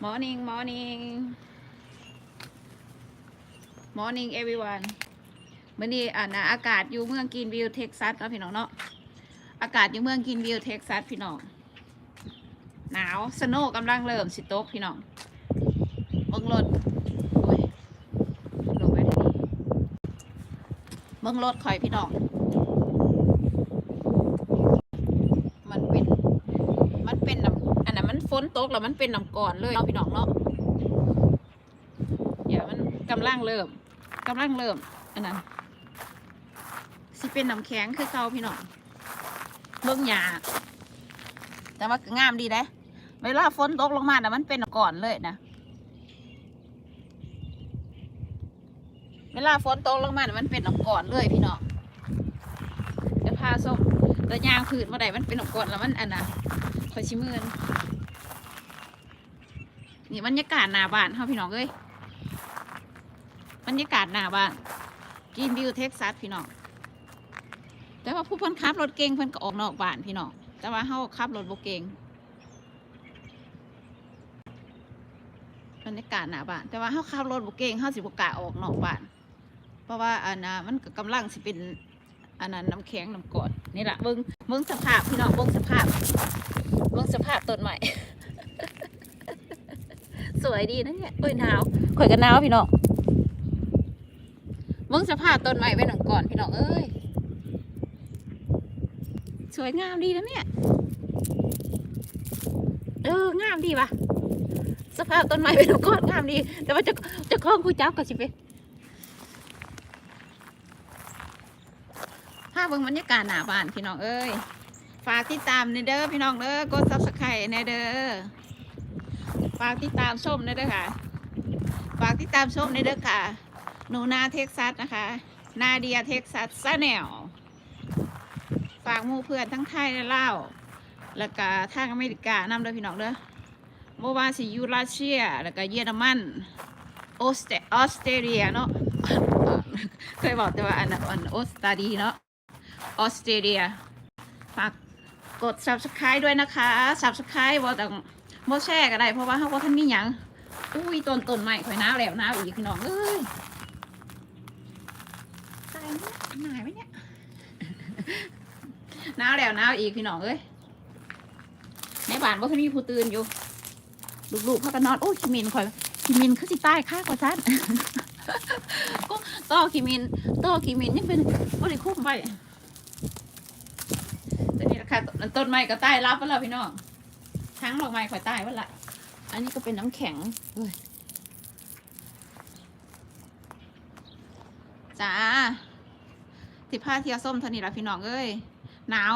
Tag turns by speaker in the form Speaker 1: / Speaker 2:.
Speaker 1: morning morning morning everyone มื่อนี้อ่านะอากาศอยู่เมืองกินวิวเท็กซัสนะพี่น้องเนาะอากาศอยู่เมืองกินวิวเท็กซัสพี่น้องหนาวสโนว์กำลังเริ่มสิโต๊กพี่น้องเมืองรถโอ้ยลงไปได้ดีเมืองรถคอยพี่น้อง มันเป็น มันเป็นน้ำอั นนั้นมันฝนตกแล้วมันเป็นน้ำก่อนเลยเนาะพี่น้องเนาะเดี๋ยวมันกำลังเริ่มกำลังเริ่มอันนั้นสิเป็นน้ำแข็งคือเก่าพี่น้องเบิ่งหยาแต่ว่างามดีเด้เวลาฝนตกลงมาน่มันเป็นน้ำก่อนเลยนะเวลาฝนตกลงมาน่มันเป็นน้ำก่อนเลยพี่น้องเดี๋ยวพาส้มแล้วยางผืนมาได้มันเป็นของกดแล้วมันอันน่ะคอยชิมือน นี่บรรยากาศหน้าบ้านเฮาพี่น้องเอ้ยบรรยากาศหน้าบ้านกินวิวเท็กซัสพี่น้องแต่ว่าผู้เพิ่นขับรถเก่งเพิ่นก็ออกนอกบ้านพี่น้องแต่ว่าเฮาขับรถบ่เก่งบรรยากาศหน้าบ้านแต่ว่าเฮาขับรถบ่เก่งเฮาสิบ่กล้าออกนอกบ้าน เพราะว่าอันน่ะมันก็กำลังสิเป็นอันนั้นน้ำแข็งน้ำกรดนี่แหละเบิ้งเบิ้งสภาพพี่น้องเบิ้งสภาพเบิ้งสภาพต้นใหม่ วยดีนะเนี่ยโอ้ยหนาวข่อยกันหนาวพี่น้องเบิ้งสภาพต้นใหม่เป็นหนังก่อนพี่น้องเอ้ยสวยงามดีนะเนี่ยเอองามดีปะสภาพต้นไม้เป็นหนังก่อนงามดี แต่ว่าจะจะคล้องผู้จับกับสิเปภาพเบิ่งบรรยากาศหน้าบ้านพี่น้องเอ้ย ฝากติดตามในเด้อพี่น้องเด้อกดซับสไครต์ในเด้อ ฝากติดตามชมในเด้อค่ะ ฝากติดตามชมในเด้อค่ะ หนูนาเท็กซัสนะคะ นาเดียเท็กซัสซาแนลฝากมู่เพื่อนทั้งไทยและลาวแล้วก็ทางอเมริกานำเด้อพี่น้องเด้อเมื่อวาสิยูรัสเซีย แล้วก็เยอรมันออสเตออสเตรเลียเนาะเคยบอกแต่ว่าอันนั้นอันออสตาดีเนาะออสเตรเลียฝากกด subscribe ด้วยนะคะ subscribe ว่าต้อง โมแชร์ก็ได้เพราะว่าเขาว่ท่านมีหยังอุ้ยต้นต้นใหม่ข่อยหนาแล้วหนาอีกพี่น้องเอ้ยตายเนี่ยหนาวไหมเนี่ยหนาแล้วหนาอีกพี่น้องเอ้ยในบ้านว่าท่านมีผู้ตื่นอยู่ลูกๆเขาก็นอนโอ้ยคิมินข่อยคิมินเขาสิตายค่ากว่าฉันก็ต่อคิมินต่อคิมินยังเป็นบริคุ้มไปตัวนี้ราคาต้นไม้ก็ใต้รับแล้วพี่น้อง ทั้งดอกไม้ข่อยตายว่าละ อันนี้ก็เป็นน้ำแข็งเฮ้ยจ้าสิผ้าเทียวส้มเท่านี้ละพี่น้องเอ้ยหนาว